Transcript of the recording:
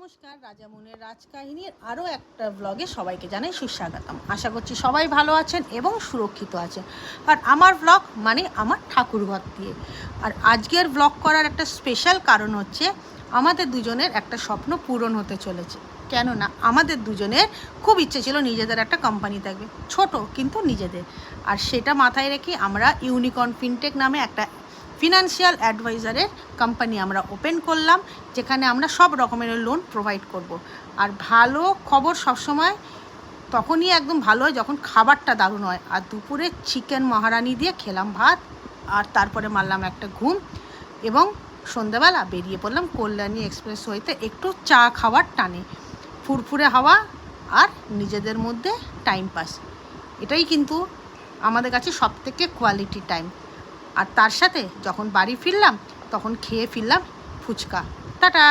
নমস্কার রাজামনের রাজকাহিনীর আরও একটা ব্লগে সবাইকে জানাই সুস্বাগতম। আশা করছি সবাই ভালো আছেন এবং সুরক্ষিত আছেন। আর আমার ব্লগ মানে আমার ঠাকুরঘর দিয়ে। আর আজকের ব্লগ করার একটা স্পেশাল কারণ হচ্ছে, আমাদের দুজনের একটা স্বপ্ন পূরণ হতে চলেছে। কেননা, আমাদের দুজনের খুব ইচ্ছে ছিল নিজেদের একটা কোম্পানি থাকবে। ছোট, কিন্তু নিজেদের। আর সেটা মাথায় রেখে আমরা ইউনিকর্ন ফিনটেক নামে একটা ফিনান্সিয়াল অ্যাডভাইজারের কোম্পানি আমরা ওপেন করলাম, যেখানে আমরা সব রকমের লোন প্রোভাইড করব। আর ভালো খবর সবসময় তখনই একদম ভালো হয় যখন খাবারটা দারুণ হয়। আর দুপুরে চিকেন মহারানি দিয়ে খেলাম ভাত, আর তারপরে মারলাম একটা ঘুম এবং সন্ধ্যাবেলা বেরিয়ে পড়লাম কল্যাণী এক্সপ্রেস হইতে একটু চা খাওয়ার টানে। ফুরফুরে হাওয়া আর নিজেদের মধ্যে টাইম পাস এটাই কিন্তু আমাদের কাছে সব থেকে কোয়ালিটি টাইম আর তার সাথে যখন বাড়ি ফিরলাম তখন খেয়ে ফিরলাম ফুচকা। টাটা!